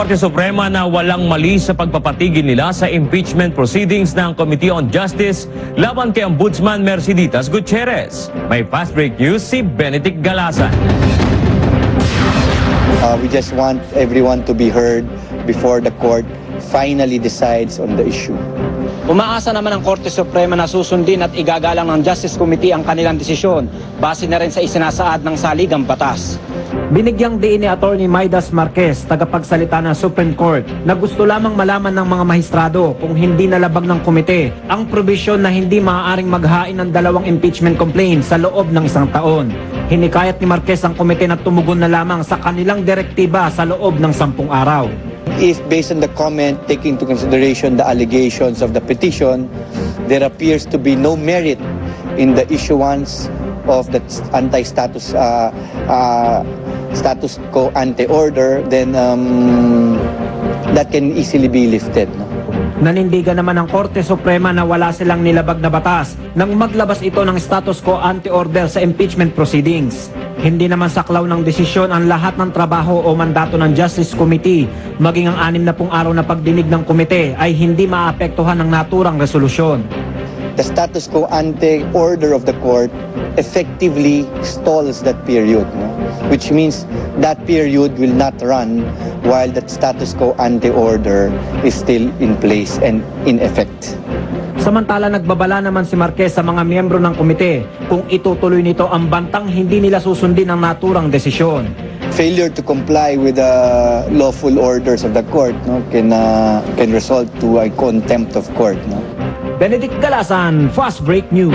Korte Suprema na walang mali sa pagpapatigil nila sa impeachment proceedings ng Committee on Justice laban kay Ombudsman Merceditas Gutierrez. May fast break news si Benedict Galasan. Uh, we just want everyone to be heard before the court finally decides on the issue. Umaasa naman ang Korte Suprema na susundin at igagalang ng Justice Committee ang kanilang desisyon base na rin sa isinasaad ng saligang batas. Binigyang diin ni Attorney Maidas Marquez, tagapagsalita ng Supreme Court, na gusto lamang malaman ng mga mahistrado kung hindi nalabag ng komite ang probisyon na hindi maaaring maghain ng dalawang impeachment complaint sa loob ng isang taon. Hinikayat ni Marquez ang komite na tumugon na lamang sa kanilang direktiba sa loob ng sampung araw. If based on the comment, taking into consideration the allegations of the petition, there appears to be no merit in the issuance of the anti-status uh, uh, status quo ante-order, then um, that can easily be lifted. No? Nanindigan naman ng Korte Suprema na wala silang nilabag na batas nang maglabas ito ng status quo ante-order sa impeachment proceedings. Hindi naman saklaw ng desisyon ang lahat ng trabaho o mandato ng Justice Committee, maging ang anim na pung araw na pagdinig ng komite ay hindi maapektuhan ng naturang resolusyon. The status quo ante order of the court effectively stalls that period, no? which means that period will not run while that status quo ante order is still in place and in effect. Samantala nagbabala naman si Marquez sa mga miyembro ng komite kung itutuloy nito ang bantang hindi nila susundin ang naturang desisyon. Failure to comply with the lawful orders of the court no, can, uh, can result to a contempt of court. No? Benedict Galasan, Fast Break News.